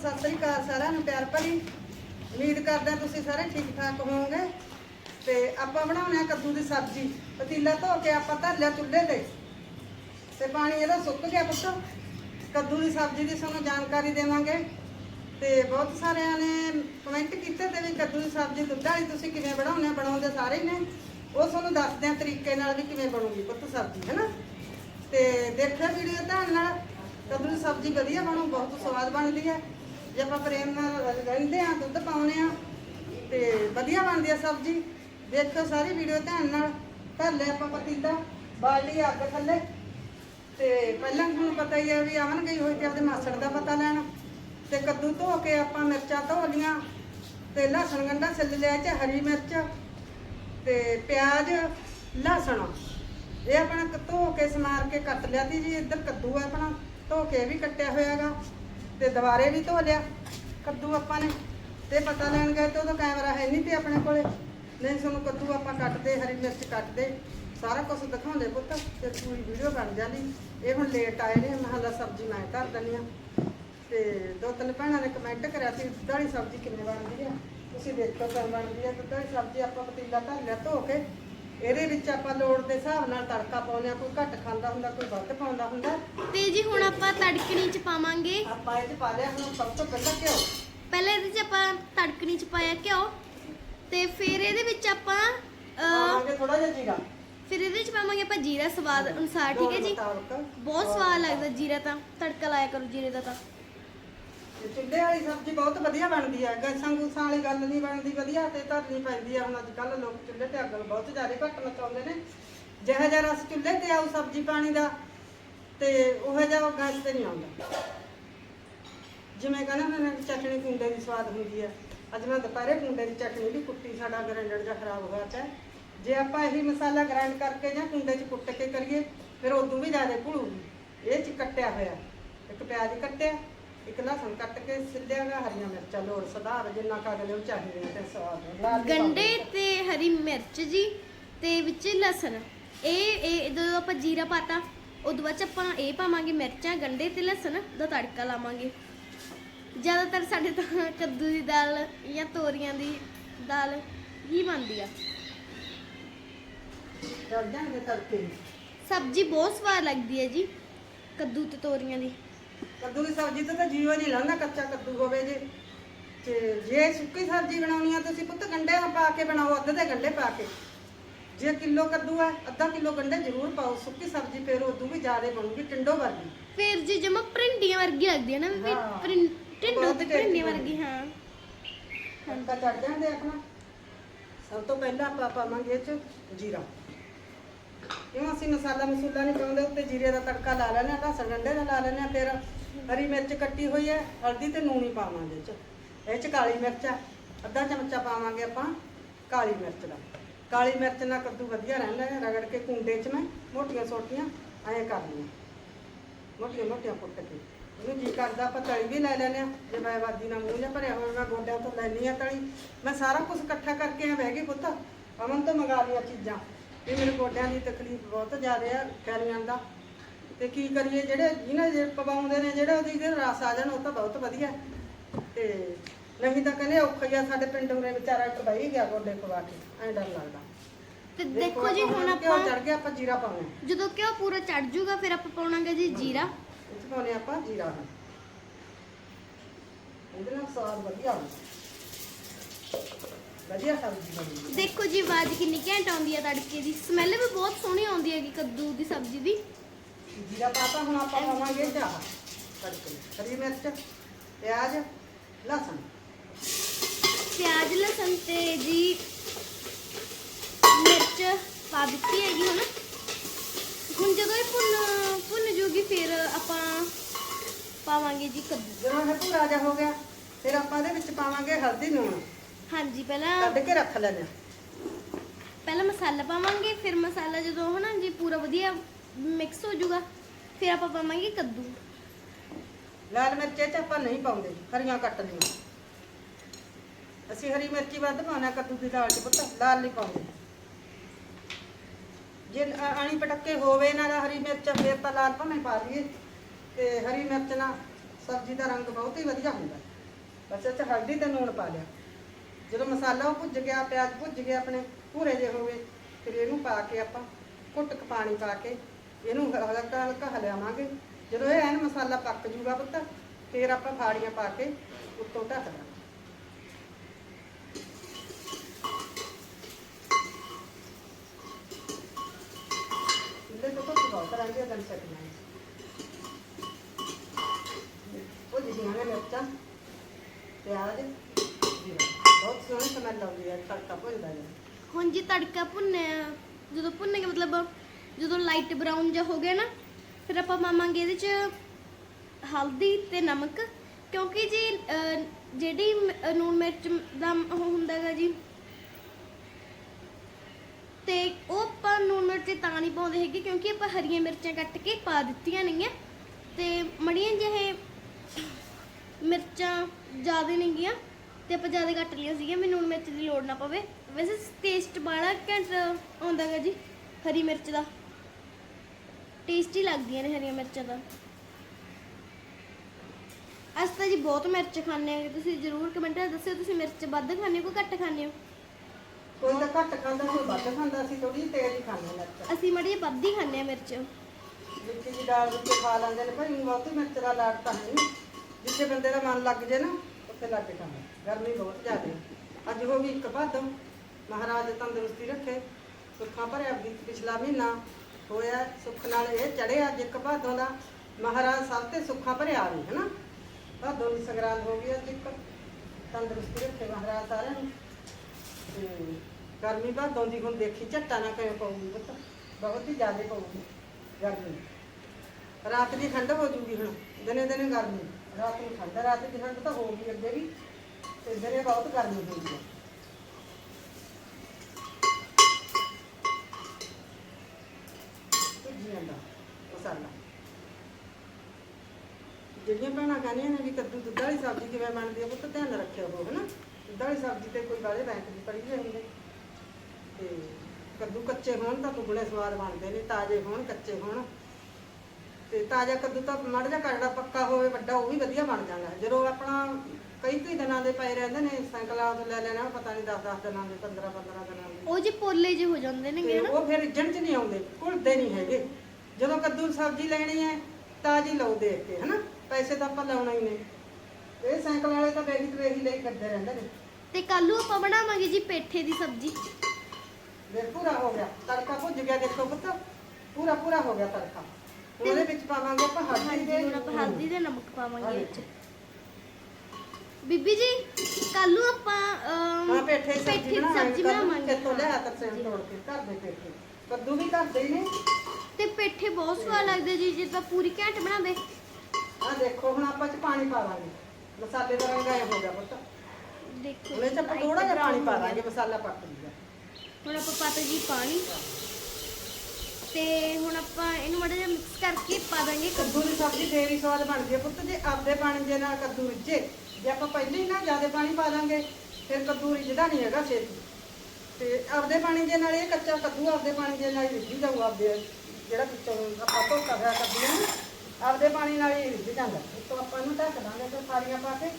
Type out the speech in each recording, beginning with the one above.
ਸਤਿ ਸ੍ਰੀ ਅਕਾਲ ਸਾਰਿਆਂ ਨੂੰ, ਪਿਆਰ ਭਰੀ। ਉਮੀਦ ਕਰਦੇ ਹਾਂ ਤੁਸੀਂ ਸਾਰੇ ਠੀਕ ਠਾਕ ਹੋਵੋਗੇ। ਤੇ ਆਪਾਂ ਬਣਾਉਣੇ ਆ ਕੱਦੂ ਦੀ ਸਬਜ਼ੀ। ਪਤੀਲਾ ਧੋ ਕੇ ਆਪਾਂ ਧਰ ਲਿਆ ਚੁੱਲ੍ਹੇ ਤੇ। ਤੇ ਪਾਣੀ ਇਹਦਾ ਸੁੱਕ ਗਿਆ ਪੁੱਤ। ਕੱਦੂ ਦੀ ਸਬਜ਼ੀ ਦੀ ਤੁਹਾਨੂੰ ਜਾਣਕਾਰੀ ਦੇਵਾਂਗੇ। ਤੇ ਬਹੁਤ ਸਾਰਿਆਂ ਨੇ ਕਮੈਂਟ ਕੀਤੇ ਤੇ ਵੀ ਕੱਦੂ ਦੀ ਸਬਜ਼ੀ ਦੁੱਧ ਵਾਲੀ ਤੁਸੀਂ ਕਿਵੇਂ ਬਣਾਉਂਦੇ ਬਣਾਉਂਦੇ ਸਾਰੇ ਨੇ। ਉਹ ਤੁਹਾਨੂੰ ਦੱਸਦੇ ਆ ਤਰੀਕੇ ਨਾਲ ਵੀ ਕਿਵੇਂ ਬਣੂਗੀ ਪੁੱਤ ਸਬਜ਼ੀ, ਹੈਨਾ। ਤੇ ਦੇਖਿਓ ਵੀਡੀਓ ਧਿਆਨ ਨਾਲ। ਕੱਦੂ ਦੀ ਸਬਜ਼ੀ ਵਧੀਆ ਬਣੂ, ਬਹੁਤ ਸਵਾਦ ਬਣਦੀ ਹੈ। ਜੇ ਆਪਾਂ ਪ੍ਰੇਮ ਨਾਲ ਰਹਿੰਦੇ ਆ ਦੁੱਧ ਪਾਉਨੇ ਆ ਤੇ ਵਧੀਆ ਬਣਦੀ ਆ ਸਬਜ਼ੀ ਦੇਖਿਓ ਸਾਰੀ ਵੀਡੀਓ ਧਿਆਨ ਨਾਲ। ਧਰ ਲਿਆ ਆਪਾਂ ਪਤੀਲਾ ਬਾਲਟੀ ਅੱਗ ਥੱਲੇ। ਤੇ ਪਹਿਲਾਂ ਤੁਹਾਨੂੰ ਪਤਾ ਹੀ ਹੈ ਵੀ ਅਮਨ ਗਈ ਹੋਈ ਤੇ ਆਪਣੇ ਮਾਸੜ ਦਾ ਪਤਾ ਲੈਣ। ਤੇ ਕੱਦੂ ਧੋ ਕੇ ਆਪਾਂ ਮਿਰਚਾਂ ਧੋ ਲੀਆਂ ਤੇ ਲਸਣ ਗੰਢਾ ਛਿੱਲ ਲਿਆ ਚ, ਹਰੀ ਮਿਰਚ ਤੇ ਪਿਆਜ਼, ਲਸਣ। ਇਹ ਆਪਣਾ ਧੋ ਕੇ ਸਮਾਰ ਕੇ ਕੱਟ ਲਿਆ ਤੀ ਜੀ, ਇੱਧਰ ਕੱਦੂ ਆ ਆਪਣਾ, ਧੋ ਕੇ ਵੀ ਕੱਟਿਆ ਹੋਇਆਗਾ ਤੇ ਦੁਬਾਰੇ ਵੀ ਧੋ ਲਿਆ। ਕੱਦੂ ਆਪਾਂ ਨੇ ਤੇ ਪਤਾ ਲੈਣ ਗਏ ਤੇ ਉਦੋਂ ਕੈਮਰਾ ਹੈ ਨਹੀਂ ਤੇ ਆਪਣੇ ਕੋਲੇ। ਨਹੀਂ ਸਾਨੂੰ ਕੱਦੂ ਆਪਾਂ ਕੱਟਦੇ, ਹਰੀ ਮਿਰਚ ਕੱਟਦੇ। ਸਾਰਾ ਕੁਝ ਦਿਖਾਉਂਦੇ ਪੁੱਤ ਤੇ ਪੂਰੀ ਵੀਡੀਓ ਬਣ ਜਾਂਦੀ। ਇਹ ਹੁਣ ਲੇਟ ਆਏ ਨੇ ਮਹੱਲਾ ਸਬਜ਼ੀ ਮੈਂ ਧਰ ਦਿੰਦੀ ਆ ਤੇ ਦੋ ਤਿੰਨ ਭੈਣਾਂ ਨੇ ਕਮੈਂਟ ਕਰਿਆ ਸੀ, ਦੁੱਧ ਵਾਲੀ ਸਬਜ਼ੀ ਕਿਵੇਂ ਬਣਦੀ ਆ? ਤੁਸੀਂ ਦੇਖੋ ਕਿਵੇਂ ਬਣਦੀ ਆ। ਦੁੱਧ ਵਾਲੀ ਸਬਜ਼ੀ ਆਪਾਂ ਪਤੀਲਾ ਧਰ ਲਿਆ ਧੋ ਕੇ ਇਹਦੇ ਵਿੱਚ ਆਪਾਂ ਲੋੜ ਦੇ ਹਿਸਾਬ ਨਾਲ ਤੜਕਾ ਪਾਉਂਦੇ ਆ ਕੋਈ ਘੱਟ ਖਾਂਦਾ ਹੁੰਦਾ ਕੋਈ ਵੱਧ ਪਾਉਂਦਾ ਹੁੰਦਾ। ਤੇ ਜੀ ਹੁਣ ਆਪਾਂ ਤੜਕਣੀ ਚ ਪਾਵਾਂਗੇ। ਆਪਾਂ ਇਹ ਚ ਪਾ ਲਿਆ ਹੁਣ ਸਭ ਤੋਂ ਪਹਿਲਾਂ ਘਿਓ। ਪਹਿਲੇ ਇਹਦੇ ਚ ਆਪਾਂ ਤੜਕਣੀ ਚ ਪਾਇਆ ਘਿਓ ਤੇ ਫਿਰ ਇਹਦੇ ਵਿੱਚ ਆਪਾਂ ਪਾਵਾਂਗੇ ਥੋੜਾ ਜਿਹਾ ਜੀਰਾ। ਫਿਰ ਇਹਦੇ ਚ ਪਾਵਾਂਗੇ ਆਪਾਂ ਜੀਰਾ ਸਵਾਦ ਅਨੁਸਾਰ ਠੀਕ ਹੈ ਜੀ? ਬਹੁਤ ਸਵਾਦ ਲੱਗਦਾ ਜੀਰਾ ਤਾਂ ਤੜਕਾ ਲਾਇਆ ਕਰੋ ਜੀਰੇ ਦਾ ਤਾਂ। ਤੇ ਚੁੱਲ੍ਹੇ ਵਾਲੀ ਸਬਜ਼ੀ ਬਹੁਤ ਵਧੀਆ ਬਣਦੀ ਹੈ ਗੈਸਾਂ ਗੂਸਾਂ ਵਾਲੀ ਗੱਲ ਨਹੀਂ ਬਣਦੀ, ਵਧੀਆ ਤੇ ਧਰਨੀ ਪੈਂਦੀ ਹੈ ਹੁਣ ਅੱਜ ਕੱਲ ਲੋਕ ਚੁੱਲ੍ਹੇ ਤੇ ਅੱਗ ਬਹੁਤ ਜ਼ਿਆਦਾ ਘੱਟ ਮਚਾਉਂਦੇ ਨੇ। ਜਿਹੋ ਜਿਹਾ ਰਸ ਚੁੱਲ੍ਹੇ ਤੇ ਆਉ ਸਬਜ਼ੀ ਪਾਣੀ ਦਾ, ਤੇ ਉਹ ਜਿਹਾ ਉਹ ਗੈਸ ਤੇ ਨਹੀਂ ਆਉਂਦਾ। ਜਿਵੇਂ ਕਹਿੰਦੇ ਨੇ ਚਟਣੀ ਕੁੰਡੇ ਦੀ ਸਵਾਦ ਹੁੰਦੀ ਹੈ ਅੱਜ ਮੈਂ ਦੁਪਹਿਰੇ ਕੁੰਡੇ ਦੀ ਚਟਣੀ ਵੀ ਕੁੱਟੀ, ਸਾਡਾ ਗ੍ਰਾਈਂਡਰ ਜਿਹਾ ਖਰਾਬ ਹੋਇਆ ਪਿਆ। ਜੇ ਆਪਾਂ ਇਹੀ ਮਸਾਲਾ ਗ੍ਰਾਈਂਡ ਕਰਕੇ ਜਾਂ ਕੁੰਡੇ 'ਚ ਕੁੱਟ ਕੇ ਕਰੀਏ, ਫਿਰ ਉਦੋਂ ਵੀ ਜ਼ਿਆਦਾ ਭੁਲੂਗੀ ਇਹ 'ਚ ਕੱਟਿਆ ਹੋਇਆ। ਇੱਕ ਪਿਆਜ਼ ਕੱਟਿਆ ਇੱਕ ਲਸਣ ਕੱਟ ਕੇ ਸਿੱਧਿਆਗਾ ਹਰੀਆਂ ਮਿਰਚਾਂ ਲੋੜ ਸਧਾਰ ਜਿੰਨਾ ਉਹ ਚਾਹੀਦੇ ਨੇ ਤੇ ਸਵਾਦ ਨਾਲ। ਲਾਲ ਵੀ ਗੰਡੇ ਪਾਉਂਦੇ ਤੇ ਹਰੀ ਮਿਰਚ ਜੀ ਤੇ ਵਿੱਚ ਲਸਣ ਇਹ ਇਹ ਜਦੋਂ ਆਪਾਂ ਜੀਰਾ ਪਾਤਾ ਉਦੋਂ ਬਾਅਦ ਚ ਆਪਾਂ ਇਹ ਪਾਵਾਂਗੇ ਮਿਰਚਾਂ ਗੰਡੇ ਤੇ ਲਸਣ ਦਾ ਤੜਕਾ ਲਾਵਾਂਗੇ ਜ਼ਿਆਦਾਤਰ ਸਾਡੇ ਤਾਂ ਕੱਦੂ ਦੀ ਦਾਲ ਜਾਂ ਤੋਰੀਆਂ ਦੀ ਦਾਲ ਹੀ ਬਣਦੀ ਆ ਚੜ ਜਾਣਗੇ ਤੜਕੇ ਨੂੰ। ਸਬਜ਼ੀ ਬਹੁਤ ਸਵਾਦ ਲੱਗਦੀ ਹੈ ਜੀ ਕੱਦੂ ਤੇ ਤੋਰੀਆਂ ਦੀ ਕੱਦੂ ਦੀ ਸਬਜ਼ੀ ਤੋਂ ਤਾਂ ਜੀਵ ਨਹੀਂ ਲਾਉਂਦਾ ਕੱਚਾ ਕੱਦੂ ਹੋਵੇ ਜੇ। ਤੇ ਜੇ ਸੁੱਕੀ ਸਬਜ਼ੀ ਬਣਾਉਣੀ ਆ ਤੁਸੀਂ ਪੁੱਤ ਗੰਡੇ ਪਾ ਕੇ ਬਣਾਓ ਅੱਧ ਦੇ ਗੰਡੇ ਪਾ ਕੇ। ਜੇ ਕਿਲੋ ਕੱਦੂ ਆ ਅੱਧਾ ਕਿਲੋ ਗੰਡੇ ਜ਼ਰੂਰ ਪਾਓ ਸੁੱਕੀ ਸਬਜ਼ੀ ਫਿਰ ਉਦੋਂ ਵੀ ਜ਼ਿਆਦਾ ਬਣੂਗੀ ਟਿੰਡੋ ਵਰਗੀ। ਫਿਰ ਜੀ ਜਮਾ ਭਰਿੰਡੀਆਂ ਵਰਗੀ ਲੱਗਦੀ ਹੈ ਨਾ ਵੀ ਹਾਂ। ਬਹੁਤ ਤੇ tasty ਬਣਦੀ। ਵਰਗੀ ਹਾਂ। ਹਲਕਾ ਚੜ ਜਾਂਦੇ ਆਪਣਾ। ਸਭ ਤੋਂ ਪਹਿਲਾਂ ਆਪਾਂ ਪਾਵਾਂਗੇ ਇਹ ਚ ਜੀਰਾ। ਕਿਉਂ ਅਸੀਂ ਮਸਾਲਾ ਮਸੂਲਾ ਨਹੀਂ ਪਾਉਂਦੇ, ਉੱਤੇ ਜੀਰੇ ਦਾ ਤੜਕਾ ਲਾ ਲੈਣਾ ਲਸਣ ਗੰਢੇ ਦਾ ਲਾ ਲੈਣਾ ਫਿਰ ਹਰੀ ਮਿਰਚ ਕੱਟੀ ਹੋਈ ਹੈ, ਹਲਦੀ ਤੇ ਨੂਣ ਹੀ ਪਾਵਾਂਗੇ ਇਹ ਚ। ਇਹ ਚ ਕਾਲੀ ਮਿਰਚ ਆ ਅੱਧਾ ਚਮਚਾ ਪਾਵਾਂਗੇ ਆਪਾਂ ਕਾਲੀ ਮਿਰਚ ਦਾ। ਕਾਲੀ ਮਿਰਚ ਨਾਲ ਕੱਦੂ ਵਧੀਆ ਰਹਿੰਦਾ ਹੈ, ਰਗੜ ਕੇ ਕੁੰਡੇ 'ਚ ਮੈਂ ਮੋਟੀਆਂ ਸੋਟੀਆਂ ਐਂ ਕਰ ਮੋਟੀਆਂ ਮੋਟੀਆਂ ਕੁੱਟ ਕੇ। ਇਹਨੂੰ ਜੀ ਕਰਦਾ, ਆਪਾਂ ਤਲੀ ਵੀ ਲੈ ਲੈਨੇ ਆ ਜੇ ਮੈਂ ਵਾਦੀ ਨਾਲ ਮੂੰਹ ਜਿਹਾ ਭਰਿਆ ਹੋਵੇ ਮੈਂ ਗੋਡਿਆਂ ਤੋਂ ਲੈਣੀ ਆ ਤਲੀ। ਮੈਂ ਸਾਰਾ ਕੁਝ ਇਕੱਠਾ ਕਰਕੇ ਆ ਬਹਿ ਗਈ ਪੁੱਤ। ਅਮਨ ਤੋਂ ਮੰਗਾ ਲਈਆਂ ਚੀਜ਼ਾਂ। ਇਹ ਮੇਰੇ ਗੋਡਿਆਂ ਦੀ ਤਕਲੀਫ ਬਹੁਤ ਜ਼ਿਆਦਾ ਆ ਕੈਰੀਆਂ ਦਾ। ਤੇ ਕੀ ਕਰੀਏ ਜਿਹੜੇ ਜਿਹਨਾਂ ਜੇ ਪਵਾਉਂਦੇ ਨੇ ਜਿਹੜੇ ਉਹਦੀ ਦੇ ਰਸ ਆ ਜਾਣ ਉਹ ਤਾਂ ਬਹੁਤ ਵਧੀਆ। ਤੇ ਨਹੀਂ ਤਾਂ ਕਹਿੰਦੇ ਔਖਾ ਹੀ ਆ ਸਾਡੇ ਪਿੰਡ ਉਰੇ ਵਿਚਾਰਾ ਇੱਕ ਬਈ ਗਿਆ ਗੋਡੇ ਪਵਾ ਕੇ ਐਂ ਡਰ ਲੱਗਦਾ। ਤੇ ਦੇਖੋ ਜੀ ਹੁਣ ਕਿਉਂ ਆਪਾਂ ਚੜ ਗਿਆ ਆਪਾਂ ਜੀਰਾ ਪਾਉਣਾ। ਜਦੋਂ ਘਿਓ ਪੂਰਾ ਚੜ ਜਾਊਗਾ ਫਿਰ ਆਪਾਂ ਪਾਉਣਾਗਾ ਜੀ ਜੀਰਾ। ਪਾਉਣੇ ਆਪਾਂ ਜੀਰਾ। ਹੁਣ ਇਹਦੇ ਨਾਲ ਸਵਾਦ ਵਧੀਆ ਆਉਂਦਾ ਵਧੀਆ ਸਬਜ਼ੀ ਬਣਦੀ ਦੇਖੋ ਜੀ ਆਵਾਜ਼ ਕਿੰਨੀ ਘੈਂਟ ਆਉਂਦੀ ਹੈ ਤੜਕੇ ਦੀ। ਸਮੈਲ ਵੀ ਬਹੁਤ ਸੋਹਣੀ ਆਉਂਦੀ ਹੈਗੀ ਕੱਦੂ ਦੀ ਸਬਜ਼ੀ ਦੀ। ਜੀਰਾ ਪਾਤਾ ਹੁਣ ਆਪਾਂ ਪਾਵਾਂਗੇ ਚਾਹ ਤੜਕੇ ਹਰੀ ਮਿਰਚ ਪਿਆਜ਼ ਲਸਣ। ਪਿਆਜ਼ ਲਸਣ ਤੇ ਜੀ ਮਿਰਚ ਪਾ ਦਿੱਤੀ ਹੈਗੀ ਹੁਣ ਹੁਣ ਜਦੋਂ ਇਹ ਭੁੰਨ ਭੁੰਨ ਜੂਗੀ ਫਿਰ ਆਪਾਂ ਪਾਵਾਂਗੇ ਜੀ ਕੱਦੂ। ਜਦੋਂ ਇਹ ਪੂਰਾ ਜਿਹਾ ਹੋ ਗਿਆ ਫਿਰ ਆਪਾਂ ਇਹਦੇ ਵਿੱਚ ਪਾਵਾਂਗੇ ਹਲਦੀ ਲੂਣ। ਹਾਂਜੀ ਪਹਿਲਾਂ ਕੱਢ ਕੇ ਰੱਖ ਲੈਣਾ ਪਹਿਲਾਂ ਮਸਾਲਾ ਪਾਵਾਂਗੇ ਫਿਰ ਮਸਾਲਾ ਜਦੋਂ ਹਨਾ ਜੀ ਪੂਰਾ ਵਧੀਆ ਮਿਕਸ ਹੋ ਜਾਊਗਾ ਫਿਰ ਆਪਾਂ ਪਾਵਾਂਗੇ ਕੱਦੂ। ਲਾਲ ਮਿਰਚ ਇਹ 'ਚ ਆਪਾਂ ਨਹੀਂ ਪਾਉਂਦੇ ਹਰੀਆਂ ਕੱਟ ਲਈਆਂ। ਅਸੀਂ ਹਰੀ ਮਿਰਚੀ ਵੱਧ ਪਾਉਣਾ ਕੱਦੂ ਦੀ ਦਾਲ 'ਚ ਪੁੱਤ ਲਾਲ ਨਹੀਂ ਪਾਉਂਦੇ। ਜੇ ਅ- ਆਣੀ ਪਟੱਕੇ ਹੋਵੇ ਨਾ ਹਰੀ ਮਿਰਚ ਫਿਰ ਤਾਂ ਲਾਲ ਭਾਵੇਂ ਪਾ ਲਈਏ। ਤੇ ਹਰੀ ਮਿਰਚ ਨਾਲ ਸਬਜ਼ੀ ਦਾ ਰੰਗ ਬਹੁਤ ਹੀ ਵਧੀਆ ਹੁੰਦਾ। ਬਸ ਇਹ 'ਚ ਹਲਦੀ ਤੇ ਨੂਣ ਪਾ ਲਿਆ। ਜਦੋਂ ਮਸਾਲਾ ਉਹ ਭੁੱਜ ਗਿਆ, ਪਿਆਜ਼ ਭੁੱਜ ਗਿਆ ਆਪਣੇ, ਭੂਰੇ ਜਿਹੇ ਹੋ ਗਏ, ਫਿਰ ਇਹਨੂੰ ਪਾ ਕੇ ਆਪਾਂ ਘੁੱਟ ਕੁ ਪਾਣੀ ਪਾ ਕੇ ਇਹਨੂੰ ਹਲਕਾ ਹਲਕਾ ਹਲਿਆਵਾਂਗੇ ਜਦੋਂ ਇਹ ਐਨ ਮਸਾਲਾ ਪੱਕ ਜੂਗਾ ਪੁੱਤ, ਫਿਰ ਆਪਾਂ ਫਾੜੀਆਂ ਪਾ ਕੇ ਉੱਤੋਂ ਢੱਕ ਦਾਂਗੇ। ਇਹਦੇ ਤੋਂ ਕੁਝ ਬਹੁਤ ਤਰ੍ਹਾਂ ਦੀਆਂ ਬਣ ਸਕਦੀਆਂ ਨੇ। ਉਹ ਜਿਹੜੀਆਂ ਨੇ ਮਿਰਚਾਂ, ਪਿਆਜ਼, ਜੀਰਾ। ਬਹੁਤ ਸੋਹਣੀ ਸਮੈਲ ਆਉਂਦੀ ਹੈ, ਤੜਕਾ ਭੁੱਜਦਾ ਹੈ ਹੁਣ ਜੀ ਤੜਕਾ ਭੁੰਨਿਆ, ਜਦੋਂ ਭੁੰਨੇਗਾ ਮਤਲਬ ਜਦੋਂ ਲਾਈਟ ਬਰਾਊਨ ਜਿਹਾ ਹੋ ਗਿਆ ਨਾ, ਫਿਰ ਆਪਾਂ ਪਾਵਾਂਗੇ ਇਹਦੇ ਚ ਹਲਦੀ ਤੇ ਨਮਕ, ਕਿਉਂਕਿ ਜੀ ਜਿਹੜੀ ਮ- ਮਿਰਚ ਦਾ ਉਹ ਹੁੰਦਾ ਜੀ, ਤੇ ਉਹ ਆਪਾਂ ਨੂਣ ਮਿਰਚ ਤਾਂ ਨਹੀਂ ਪਾਉਂਦੇ ਹੈਗੇ, ਕਿਉਂਕਿ ਆਪਾਂ ਹਰੀਆਂ ਮਿਰਚਾਂ ਕੱਟ ਕੇ ਪਾ ਦਿੱਤੀਆਂ ਨੇਗੀਆਂ, ਤੇ ਮੜੀਆਂ ਜਿਹੇ ਮਿਰਚਾਂ ਜ਼ਿਆਦਾ ਨਹੀਂ ਗੀਆਂ ਤੇ ਆਪਾਂ ਜ਼ਿਆਦਾ ਕੱਟ ਲਈਆਂ ਸੀਗੀਆਂ ਮੈਨੂੰ ਮਿਰਚ ਦੀ ਲੋੜ ਨਾ ਪਵੇ। ਵੈਸੇ ਟੇਸਟ ਬੜਾ ਘੈਂਟ ਆਉਂਦਾ ਗਾ ਜੀ ਹਰੀ ਮਿਰਚ ਦਾ। ਟੇਸਟੀ ਲੱਗਦੀਆਂ ਨੇ ਹਰੀਆਂ ਮਿਰਚਾਂ ਤਾਂ। ਅਸੀਂ ਤਾਂ ਜੀ ਬਹੁਤ ਮਿਰਚ ਖਾਂਦੇ ਆ ਤੁਸੀਂ ਜ਼ਰੂਰ ਕਮੈਂਟਾਂ 'ਚ ਦੱਸਿਓ ਤੁਸੀਂ ਮਿਰਚ ਵੱਧ ਖਾਂਦੇ ਹੋ ਕਿ ਘੱਟ ਖਾਂਦੇ ਹੋ? ਕੋਈ ਤਾਂ ਘੱਟ ਖਾਂਦਾ ਕੋਈ ਵੱਧ ਖਾਂਦਾ ਸੀ ਥੋੜੀ ਤੇਜ਼ ਹੀ ਖਾਂਦੇ ਮਿਰਚ। ਅਸੀਂ ਮੜੀ ਵੱਧ ਹੀ ਖਾਂਦੇ ਆ ਮਿਰਚ। ਵਿੱਚ ਦੀ ਦਾਲ ਵਿੱਚ ਖਾ ਲੈਂਦੇ ਨੇ ਭਾਈ ਬਹੁਤੀ ਮਿਰਚ ਦਾ ਲਾੜ ਤਾਂ ਹੈ ਨਹੀਂ। ਜਿੱਥੇ ਬੰਦੇ ਦਾ ਮਨ ਲੱਗ ਜੇ ਨਾ ਉੱਥੇ ਲੱਗ ਕੇ ਖਾਂਦਾ ਗਰਮੀ ਬਹੁਤ ਜ਼ਿਆਦਾ। ਅੱਜ ਹੋ ਗਈ ਇੱਕ ਭਾਦੋ ਮਹਾਰਾਜ ਤੰਦਰੁਸਤੀ ਰੱਖੇ। ਸੁੱਖਾਂ ਭਰਿਆ ਪਿਛਲਾ ਮਹੀਨਾ ਹੋਇਆ। ਸੁੱਖ ਨਾਲ ਇਹ ਚੜਿਆ ਅੱਜ ਇੱਕ ਭਾਦੋਂ ਦਾ। ਮਹਾਰਾਜ ਸਭ ਤੇ ਸੁੱਖਾਂ ਭਰਿਆ ਵੀ, ਹਨਾ? ਭਾਦੋਂ ਦੀ ਸੰਗਰਾਂਦ ਹੋ ਗਈ ਅੱਜ ਇੱਕ। ਤੰਦਰੁਸਤੀ ਰੱਖੇ ਮਹਾਰਾਜ ਸਾਰਿਆਂ ਨੂੰ। ਤੇ ਗਰਮੀ ਭਾਦੋਂ ਦੀ ਹੁਣ ਦੇਖੀ, ਝੱਟਾ ਨਾ ਕਿਵੇਂ ਪਊਗੀ ਪੁੱਤ? ਬਹੁਤ ਹੀ ਜ਼ਿਆਦਾ ਪਊਗੀ ਗਰਮੀ। ਰਾਤ ਦੀ ਠੰਡ ਹੋ ਜੂਗੀ ਹੁਣ। ਦਿਨੇ ਦਿਨੇ ਗਰਮੀ। ਰਾਤ ਨੂੰ ਠੰਡ, ਰਾਤ ਦੀ ਠੰਡ ਤਾਂ ਹੋ ਗਈ ਅੱਗੇ ਵੀ। ਤੇ ਦਿਨੇ ਬਹੁਤ ਗਰਮੀ ਹੋਈ ਹੈ ਭੁੱਜੀਆਂ ਦਾ ਮਸਾਲਾ। ਜਿਹੜੀਆਂ ਭੈਣਾਂ ਕਹਿੰਦੀਆਂ ਨੇ ਵੀ ਕੱਦੂ ਦੁੱਧ ਵਾਲੀ ਸਬਜ਼ੀ ਕਿਵੇਂ ਬਣਦੀ ਹੈ ਪੁੱਤ ਧਿਆਨ ਰੱਖਿਓ ਹੋ ਹਨਾ? ਦੁੱਧ ਵਾਲੀ ਸਬਜ਼ੀ ਤੇ ਕੋਈ ਬਾਲੇ ਬੈਂਕ ਦੀ ਪੜੀ ਹੋਈ ਤੇ ਕੱਦੂ ਕੱਚੇ ਹੋਣ ਤਾਂ ਦੁੱਗਣੇ ਸਵਾਦ ਬਣਦੇ ਨੇ, ਤਾਜ਼ੇ ਹੋਣ, ਕੱਚੇ ਹੋਣ। ਤੇ ਤਾਜ਼ਾ ਕੱਦੂ ਤਾਂ ਮੜ ਜਾ ਕਰੜਾ ਪੱਕਾ ਹੋਵੇ, ਵੱਡਾ, ਉਹ ਵੀ ਵਧੀਆ ਬਣ ਜਾਂਦਾ। ਜਦੋਂ ਆਪਣਾ ਕਈ ਕਈ ਦਿਨਾਂ ਦੇ ਪਏ ਰਹਿੰਦੇ ਨੇ ਸਾਈਕਲਾਂ ਤੋਂ ਲੈ ਲੈਣਾ ਪਤਾ ਨਹੀਂ 10 10 ਦਿਨਾਂ ਦੇ 15 15 ਦਿਨਾਂ ਦੇ। ਉਹ ਜੀ ਪੋਲੇ ਜਿਹੇ ਹੋ ਜਾਂਦੇ ਨੇ ਤੇ ਨਾ। ਉਹ ਫਿਰ ਰਿੱਝਣ ਚ ਨਹੀਂ ਆਉਂਦੇ ਘੁਲਦੇ ਨਹੀਂ ਹੈਗੇ। ਜਦੋਂ ਕੱਦੂ ਸਬਜ਼ੀ ਲੈਣੀ ਹੈ ਤਾਜ਼ੀ ਲਓ ਦੇਖ ਕੇ ਹਨਾ? ਪੈਸੇ ਤਾਂ ਆਪਾਂ ਲਾਉਣਾ ਹੀ ਨਹੀਂ ਇਹ ਸਾਈਕਲ ਵਾਲੇ ਤਾਂ ਵੇਹੀ ਤੇ ਵੇਹੀ ਲਈ ਕਰਦੇ ਰਹਿੰਦੇ ਨੇ। ਤੇ ਕੱਲ ਨੂੰ ਆਪਾਂ ਬਣਾਵਾਂਗੇ ਜੀ ਪੇਠੇ ਦੀ ਸਬਜ਼ੀ। ਦੇਖ ਪੂਰਾ ਹੋ ਗਿਆ। ਤੜਕਾ ਭੁੱਜ ਗਿਆ ਦੇਖੋ ਪੁੱਤ। ਪੂਰਾ ਪੂਰਾ ਹੋ ਗਿਆ ਤੜਕਾ। ਉਹਦੇ ਵਿੱਚ ਪਾਵਾਂਗੇ ਆਪਾਂ ਹਲਦੀ ਹਾਂਜੀ ਦੇ ਹੁਣ ਆਪਾਂ ਹਲਦੀ ਤੇ ਨਮਕ ਪਾਵਾਂਗੇ ਇਹ 'ਚ ਬੀਬੀ ਜੀ ਕੱਲ ਨੂੰ ਆਪਾਂ ਹਾਂ ਪੇਠੇ ਦੀ ਪੇਠੇ ਸਬਜ਼ੀ ਦੀ ਬਣਾਵਾਂਗੇ। ਸਬਜ਼ੀ ਬਣਾਵਾਂਗੇ। ਕਿੱਥੋਂ ਲਿਆ ਤਾਂ ਹਾਂਜੀ। ਸੇਮ ਤੋੜ ਕੇ ਘਰ ਦੇ ਪੇਠੇ। ਕੱਦੂ ਵੀ ਘਰ ਦੇ ਹੀ ਨੇ। ਤੇ ਪੇਠੇ ਬਹੁਤ ਸਵਾਦ ਲੱਗਦੇ ਜੀ ਜਿੱਦਾਂ ਪੂਰੀ ਘੈਂਟ ਬਣਾਵੇ ਆ ਦੇਖੋ ਹੁਣ ਆਪਾਂ ਚ ਪਾਣੀ ਪਾ ਦਾਂਗੇ ਮਸਾਲੇ ਦਾ ਰੰਗ ਆਇਆ ਹੋ ਗਿਆ ਪੁੱਤ। ਦੇਖੋ ਉਹਨੇ ਚ ਆਪਾਂ ਥੋੜਾ ਜਿਹਾ ਪਾਣੀ ਪਾ ਦਾਂਗੇ ਮਸਾਲਾ ਪੱਕ ਜੂਗਾ ਹੁਣ ਆਪਾਂ ਪਾਤਾ ਜੀ ਪਾਣੀ। ਤੇ ਹੁਣ ਆਪਾਂ ਇਹਨੂੰ ਮਾੜਾ ਜਿਹਾ ਮਿਕਸ ਕਰਕੇ ਪਾ ਦਾਂਗੇ। ਕੱਦੂ ਦੀ ਸਬਜ਼ੀ ਦੇਰੀ ਸਵਾਦ ਬਣਦੀ ਹੈ ਪੁੱਤ ਜੇ ਆਪਦੇ ਪਾਣੀ ਦੇ ਨਾਲ ਕੱਦੂ ਰਿੱਝੇ ਜੇ ਆਪਾਂ ਪਹਿਲੇ ਹੀ ਨਾ ਜ਼ਿਆਦਾ ਪਾਣੀ ਪਾ ਦਾਂਗੇ ਫਿਰ ਕੱਦੂ ਰਿੱਝਦਾ ਨਹੀਂ ਹੈਗਾ ਛੇਤੀ ਤੇ ਆਪਦੇ ਪਾਣੀ ਦੇ ਨਾਲ ਇਹ ਕੱਚਾ ਕੱਦੂ ਆਪਦੇ ਪਾਣੀ ਦੇ ਨਾਲ ਹੀ ਰਿੱਝੀ ਜਾਊ ਆਪਦੇ ਜਿਹੜਾ ਵਿੱਚੋਂ ਆਪਾਂ ਧੋਤਾ ਹੋਇਆ ਕੱਦੂ ਨਾ ਆਪਦੇ ਪਾਣੀ ਨਾਲ ਹੀ ਰਿੱਝ ਜਾਂਦਾ। ਉੱਤੋਂ ਆਪਾਂ ਇਹਨੂੰ ਢੱਕ ਦਾਂਗੇ ਫਿਰ ਸਾਰੀਆਂ ਪਾ ਕੇ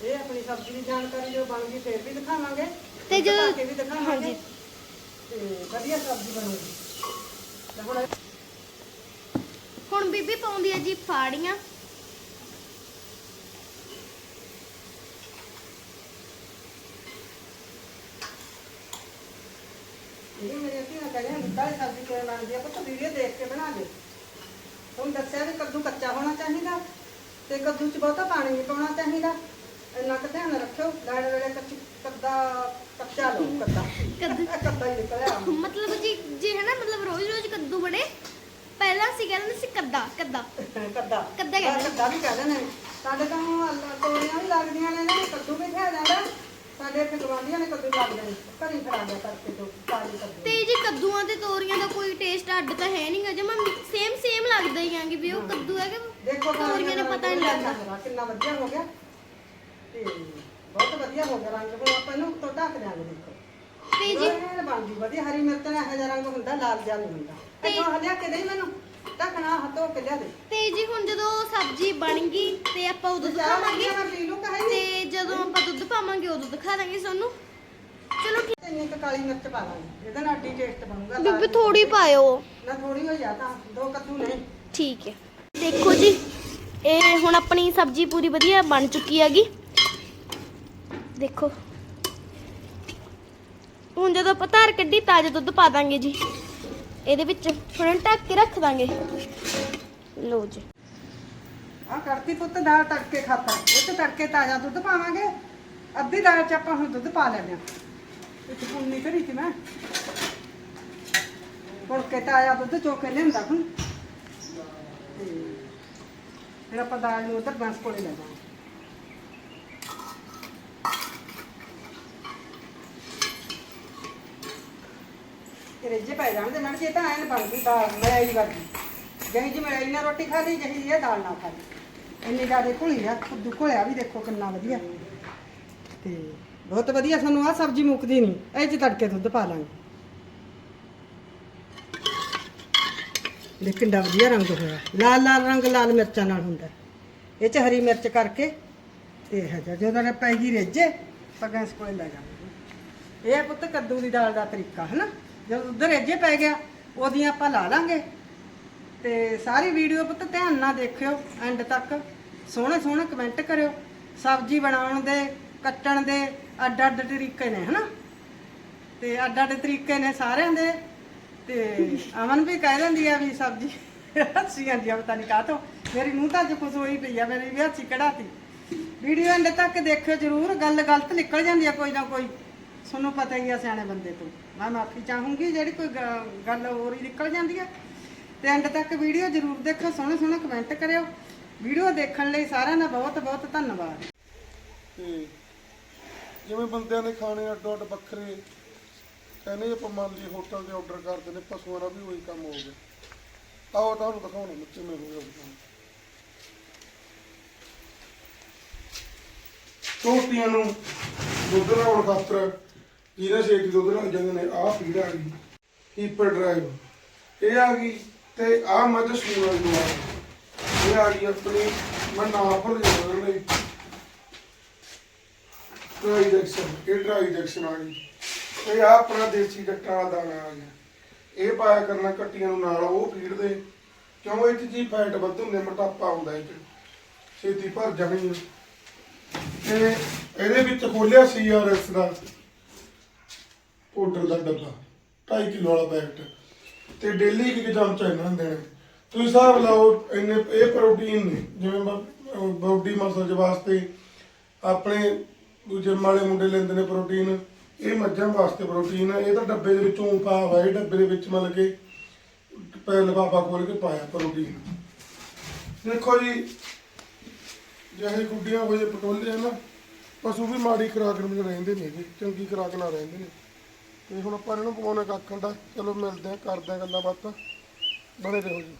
ਇਹ ਆਪਣੀ ਸਬਜ਼ੀ ਦੀ ਜਾਣਕਾਰੀ ਜੋ ਬਣ ਗਈ ਫਿਰ ਵੀ ਦਿਖਾਵਾਂਗੇ। ਤੇ ਢੱਕ ਕੇ ਵੀ ਦਿਖਾਵਾਂਗੇ। ਤੇ ਵਧੀਆ ਸਬਜ਼ੀ ਬਣੂਗੀ। ਤੇ ਹੁਣ ਬੀਬੀ ਪਾਉਂਦੀ ਹੈ ਜੀ ਫਾੜੀਆਂ। ਮੇਰੇ ਧੀਆਂ ਕਹਿੰਦੇ ਦੁੱਧ ਵਾਲੀ ਸਬਜ਼ੀ ਕਿਵੇਂ ਬਣਦੀ ਆ? ਪੁੱਤ ਵੀਡੀਓ ਦੇਖ ਕੇ ਬਣਾ ਦੇ। ਹੁਣ ਦੱਸਿਆ ਵੀ ਕੱਦੂ ਕੱਚਾ ਹੋਣਾ ਚਾਹੀਦਾ ਤੇ ਕੱਦੂ 'ਚ ਬਹੁਤਾ ਪਾਣੀ ਨਹੀਂ ਪਾਉਣਾ ਚਾਹੀਦਾ। ਇੰਨਾ ਕੁ ਧਿਆਨ ਰੱਖਿਓ ਲੈਣ ਵੇਲੇ ਕੱਚੀ ਕੱਦਾ ਕੱਚਾ ਲਓ ਕੱਦਾ। ਕੱਦੂ ਕੱਦਾ ਹੀ ਨਿਕਲਿਆ। ਮਤਲਬ ਜੀ ਜੇ ਹੈ ਨਾ ਮਤਲਬ ਰੋਜ਼ ਰੋਜ਼ ਕੱਦੂ ਬਣੇ ਪਹਿਲਾਂ ਸੀ ਕਹਿੰਦੇ ਸੀ ਕੱਦਾ ਕੱਦਾ। ਕੱਦਾ। ਕੱਦਾ ਕਹਿੰਦੇ। ਕੱਦਾ ਵੀ ਕਹਿੰਦੇ ਨੇ। ਸਾਡੇ ਤਾਂ ਤੋਰੀਆਂ ਵੀ ਲੱਗਦੀਆਂ ਨੇ ਕੱਦੂ ਵੀ ਖਾ ਜਾਂਦਾ। ਸਾਡੇ ਇੱਥੇ ਗਵਾਂਢੀਆਂ ਨੇ ਕੱਦੂ ਲੱਗਦੇ ਨੇ ਘਰੀ ਖੜਾ ਗਿਆ ਕਰਕੇ ਤੋਂ ਤਾਜ਼ੀ ਕੱਦੂ ਤੇ ਜੀ ਕੱਦੂਆਂ ਤੇ ਤੋਰੀਆਂ ਦਾ ਕੋਈ ਟੇਸਟ ਅੱਡ ਤਾਂ ਹੈ ਨਹੀਂਗਾ ਜਮਾ ਸੇਮ ਸੇਮ ਲੱਗਦਾ ਹੀ ਆਂਗੇ ਵੀ ਉਹ ਕੱਦੂ ਹੈ ਕਿ ਦੇਖੋ ਤੋਰੀਆਂ ਨੇ ਪਤਾ ਨਹੀਂ ਲੱਗਦਾ। ਕਿੰਨਾ ਵਧੀਆ ਹੋ ਗਿਆ। ਤੇ ਬਹੁਤ ਵਧੀਆ ਹੋ ਗਿਆ ਰੰਗ ਹੁਣ ਆਪਾਂ ਇਹਨੂੰ ਉੱਤੋਂ ਢੱਕ ਦਿਆਂਗੇ ਦੇਖੋ। ਤੇ ਜੀ ਇਹ ਬਣ ਜੂ ਵਧੀਆ ਹਰੀ ਮਿਰਚ ਨਾਲ ਇਹੋ ਜਿਹਾ ਰੰਗ ਹੁੰਦਾ ਲਾਲ ਜਿਹਾ ਨਹੀਂ ਹੁੰਦਾ। ਤੇ- ਇੱਥੋਂ ਹਲਿਆ ਕੇ ਦੇਈ ਮੈਨੂੰ ਢੱਕਣਾ ਹੱਥੋਂ ਕੇ ਲਿਆ ਦੇ। ਤੇ ਜੀ ਹੁਣ ਜਦੋਂ ਸਬਜ਼ੀ ਬਣ ਗਈ ਤੇ ਆਪਾਂ ਉਦੋਂ ਚਾਹ ਦਿਖਾਵਾਂਗੇ। ਮੈਂ ਪੀ ਲੂ ਕਹੇ ਤੇ ਬਣਾਵਾਂਗੇ ਉਦੋਂ ਦਿਖਾ ਦਾਂਗੇ ਤੁਹਾਨੂੰ ਚਲੋ ਠੀਕ। ਇੰਨੀ ਕੁ ਕਾਲੀ ਮਿਰਚ ਪਾ ਲਾਂਗੇ ਇਹਦੇ ਨਾਲ ਟੇਸਟ ਬਣੂਗਾ ਬੀਬੀ ਥੋੜੀ ਪਾਇਓ। ਨਾ ਥੋੜੀ ਹੋ ਜਾ ਤਾਂ ਦੋ ਕੱਦੂ ਨਹੀਂ ਠੀਕ ਹੈ। ਦੇਖੋ ਜੀ ਇਹ ਹੁਣ ਆਪਣੀ ਸਬਜ਼ੀ ਪੂਰੀ ਵਧੀਆ ਬਣ ਚੁੱਕੀ ਹੈਗੀ। ਦੇਖੋ। ਹੁਣ ਜਦੋਂ ਆਪਾਂ ਧਾਰ ਕੱਢੀ ਤਾਜ਼ਾ ਦੁੱਧ ਪਾ ਦਾਂਗੇ ਜੀ। ਇਹਦੇ ਵਿੱਚ ਥੋੜਾ ਢੱਕ ਕੇ ਰੱਖ ਦਾਂਗੇ। ਲਓ ਜੀ। ਆ ਕਰਤੀ ਪੁੱਤ, ਦਾਲ ਤੜਕੇ ਖਾਤਾ। ਇਹ ਤੇ ਤੜਕੇ ਤਾਜ਼ਾ ਦੁੱਧ ਪਾਵਾਂਗੇ। ਅੱਧੀ ਦਾਲ ਚ ਆਪਾਂ ਹੁਣ ਦੁੱਧ ਪਾ ਲੈਣੇ ਆ ਇੱਕ ਪੁੰਨੀ ਕਰੀ ਤੀ ਮੈਂ। ਹੁਣ ਕੇ ਤਾਜ਼ਾ ਦੁੱਧ ਚੋ ਕੇ ਲਿਆਂਦਾ ਹੁਣ। ਫਿਰ ਆਪਾਂ ਦਾਲ ਨੂੰ ਉਧਰ ਬਸ ਕੋਲੇ ਲੈ ਜਾਵਾਂਗੇ। ਤੇਰੇ ਪੈ ਜਾਣ ਦੇ ਜੇ ਤਾਂ ਐਨ ਬਣ ਗਈ ਦਾਲ ਮਲਾਈ ਵਰਗੀ। ਜਹੀ ਜੀ ਮਲਾਈ ਨਾਲ ਰੋਟੀ ਖਾ ਲਈ, ਜਹੀ ਇਹ ਦਾਲ ਨਾਲ ਖਾ ਲਈ। ਇੰਨੀ ਜ਼ਿਆਦਾ ਘੁਲੀ ਆ, ਖੁੱਦੂ ਘੁਲਿਆ ਵੀ ਦੇਖੋ ਕਿੰਨਾ ਵਧੀਆ। ਤੇ ਬਹੁਤ ਵਧੀਆ ਸਾਨੂੰ ਆ ਸਬਜ਼ੀ ਮੁੱਕਦੀ ਨਹੀਂ ਇਹ ਚ ਤੜਕੇ ਦੁੱਧ ਪਾ ਲਾਂਗੇ। ਲੇਕਿਨ ਦਾ ਵਧੀਆ ਰੰਗ ਹੋਇਆ। ਲਾਲ ਲਾਲ ਰੰਗ ਲਾਲ ਮਿਰਚਾਂ ਨਾਲ ਹੁੰਦਾ। ਇਹ ਚ ਹਰੀ ਮਿਰਚ ਕਰਕੇ ਤੇ ਇਹ ਜਿਹਾ ਜਦੋਂ ਨਾ ਪੈ ਗਈ ਰਿੱਝੇ ਤਾਂ ਗੈਸ ਕੋਲੇ ਲੈ ਜਾਵਾਂਗੇ। ਇਹ ਪੁੱਤ ਕੱਦੂ ਦੀ ਦਾਲ ਦਾ ਤਰੀਕਾ ਹੈ ਨਾ ਜਦੋਂ ਦੁੱਧ ਰੇਜੇ ਪੈ ਗਿਆ, ਉਹਦੀਆਂ ਆਪਾਂ ਲਾ ਲਾਂਗੇ। ਤੇ ਸਾਰੀ ਵੀਡੀਓ ਪੁੱਤ ਧਿਆਨ ਨਾਲ ਦੇਖਿਓ ਐਂਡ ਤੱਕ। ਸੋਹਣੇ ਸੋਹਣੇ ਕਮੈਂਟ ਕਰਿਓ। ਸਬਜ਼ੀ ਬਣਾਉਣ ਦੇ, ਕੱਟਣ ਦੇ ਅੱਡ ਅੱਡ ਤਰੀਕੇ ਨੇ, ਹਨਾ? ਤੇ ਅੱਡ ਅੱਡ ਤਰੀਕੇ ਨੇ ਸਾਰਿਆਂ ਦੇ। ਤੇ ਅਮਨ ਵੀ ਕਹਿ ਦਿੰਦੀ ਆ ਵੀ ਸਬਜ਼ੀ ਹੱਸੀ ਜਾਂਦੀ ਆ, ਪਤਾ ਨਹੀਂ ਕਾਹ ਤੋਂ ਮੇਰੀ ਨੂੰਹ ਤਾਂ ਅੱਜ ਖੁਸ਼ ਹੋਈ ਪਈ ਆ, ਮੇਰੀ ਵੀ ਹੱਸੀ ਕਢਾਤੀ। ਵੀਡੀਓ ਐਂਡ ਤੱਕ ਦੇਖਿਓ ਜਰੂਰ, ਗੱਲ ਗਲਤ ਨਿਕਲ ਜਾਂਦੀ ਆ ਕੋਈ ਨਾ ਕੋਈ। ਤੁਹਾਨੂੰ ਪਤਾ ਹੀ ਆ ਸਿਆਣੇ ਬੰਦੇ ਤੋਂ। ਮੈਂ ਮਾਫੀ ਚਾਹੂੰਗੀ, ਜਿਹੜੀ ਕੋਈ ਗੱਲ ਹੋਰ ਹੀ ਨਿਕਲ ਜਾਂਦੀ ਆ। ਤੇ ਐਂਡ ਤੱਕ ਵੀਡੀਓ ਜਰੂਰ ਦੇਖੋ ਸੋਹਣੇ ਸੋਹਣੇ ਕਮੈਂਟ ਕਰਿਓ। ਵੀਡੀਓ ਦੇਖਣ ਲਈ ਸਾਰਿਆਂ ਦਾ ਬਹੁਤ ਬਹੁਤ ਧੰਨਵਾਦ। ਤੇ ਜਿਵੇਂ ਬੰਦਿਆਂ ਨੇ ਖਾਣੇ ਅੱਡੋ ਅੱਡ ਵੱਖਰੇ ਕਹਿੰਦੇ ਆਪਾਂ ਮੰਨ ਲਈ ਹੋਟਲ ਦੇ ਆਰਡਰ ਕਰਦੇ ਨੇ ਪਸ਼ੂਆਂ ਦਾ ਵੀ ਉਹੀ ਕੰਮ ਹੋ ਗਿਆ। ਆਓ ਤੁਹਾਨੂੰ ਦਿਖਾਉਣਾ ਮੈਂ ਕਿਵੇਂ ਹੋ ਗਿਆ ਝੋਟੀਆਂ ਨੂੰ ਦੁੱਧ ਲਾਉਣ ਖਾਤਰ ਜਿਹਨੇ ਛੇਤੀ ਦੁੱਧ ਲੱਗ ਜਾਂਦੇ ਨੇ ਆਹ ਫੀਡ ਆ ਗਈ। ਹੀਪਰ ਡਰਾਈਵ ਇਹ ਆ ਗਈ ਤੇ ਆਹ ਮੱਝ ਸੂਣ ਵਾਲੀ ਦਵਾ ਇਹ ਆ ਗਈ ਆਪਣੀ, ਮੈਂ ਨਾਮ ਭੁੱਲ ਜਾਂਦਾ ਲਈ। ਡਰਾਈ ਜੈਕਸ਼ਨ, ਇਹ ਡਰਾਈ ਜੈਕਸ਼ਨ ਆ ਗਈ। ਇਹ ਆ ਆਪਣਾ ਦੇਸੀ ਜੱਟਾਂ ਵਾਲਾ ਦਾਣਾ ਆ ਗਿਆ। ਇਹ ਪਾਇਆ ਕਰਨਾ ਕੱਟੀਆਂ ਨੂੰ ਨਾਲ, ਉਹ ਫੀਡ ਦੇ। ਕਿਉਂ ਇਹ 'ਚ ਜੀ ਫੈਟ ਵੱਧ ਹੁੰਦੇ, ਮੋਟਾਪਾ ਹੁੰਦਾ ਇਹ 'ਚ। ਛੇਤੀ ਭਰ ਜਾਣੀ ਆ। ਤੇ ਇਹਦੇ ਵਿੱਚ ਖੋਲਿਆ ਸੀਆਰਐਸ ਦਾ ਪਾਊਡਰ ਦਾ ਡੱਬਾ 2.5 ਕਿਲੋ ਵਾਲਾ ਪੈਕਟ। ਤੇ ਡੇਲੀ ਇੱਕ ਚਮਚਾ ਇਹਨਾਂ ਨੂੰ ਦੇਣਾ। ਤੁਸੀਂ ਹਿਸਾਬ ਲਾਓ, ਇੰਨੇ ਇਹ ਪ੍ਰੋਟੀਨ ਨੇ, ਜਿਵੇਂ ਬਾਡੀ ਮਸਲ ਵਾਸਤੇ ਆਪਣੇ ਦੂਜੇ ਮਾਲੇ ਮੁੰਡੇ ਲੈਂਦੇ ਨੇ ਪ੍ਰੋਟੀਨ ਇਹ ਮੱਝਾਂ ਵਾਸਤੇ ਪ੍ਰੋਟੀਨ ਹੈ ਇਹ ਤਾਂ ਡੱਬੇ ਦੇ ਵਿੱਚੋਂ ਪਾ ਵਾ ਡੱਬੇ ਦੇ ਵਿੱਚ ਮਤਲਬ ਕਿ ਪੈ, ਲਿਫਾਫਾ ਖੋਲ ਕੇ ਪਾਇਆ ਪ੍ਰੋਟੀਨ ਦੇਖੋ ਜੀ, ਜਿਹੇ ਗੁੱਡੀਆਂ ਹੋਏ ਪਟੋਲੇ ਆ ਨਾ, ਪਸ਼ੂ ਵੀ ਮਾੜੀ ਖੁਰਾਕ ਨਾਲ ਰਹਿੰਦੇ ਨੇ ਜੀ ਚੰਗੀ ਖੁਰਾਕ ਨਾਲ ਰਹਿੰਦੇ ਨੇ। ਤੇ ਹੁਣ ਆਪਾਂ ਇਹਨਾਂ ਨੂੰ ਪਵਾਉਣੇ ਕੱਖਾਂ ਦਾ ਚਲੋ ਮਿਲਦੇ ਆ ਕਰਦੇ ਆ ਗੱਲਾਂ ਬਾਤਾਂ। ਬਣੇ ਰਹੋ ਜੀ।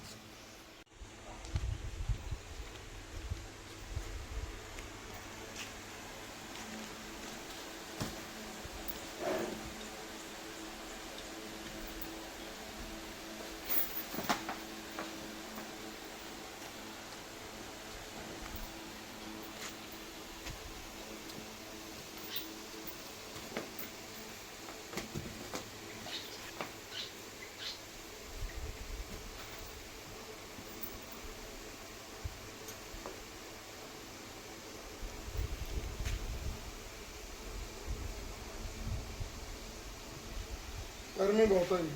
ਗਰਮੀ ਬਹੁਤ ਹੈ ਜੀ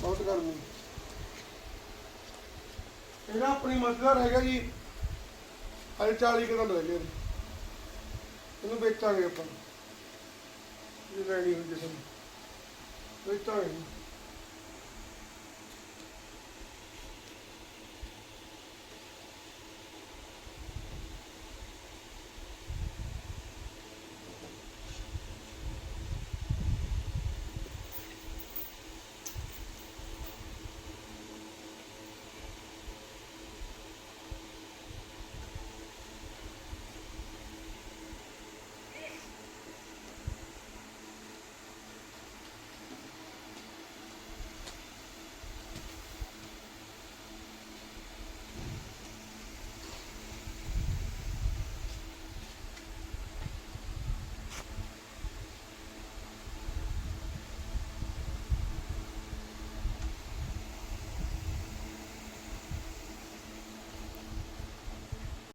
ਬਹੁਤ ਗਰਮੀ। ਇਹਦਾ ਆਪਣੀ ਮਸਲਾ ਰਹਿ ਜੀ। ਹਲੇ 40 ਕੁ ਦਿਨ ਗਏ ਇਹਨੂੰ ਵੇਚਾਂਗੇ ਆਪਾਂ। ਇਹ ਲੈਣੀ ਕਿਸੇ ਨੂੰ ਵੇਚਾਂਗੇ।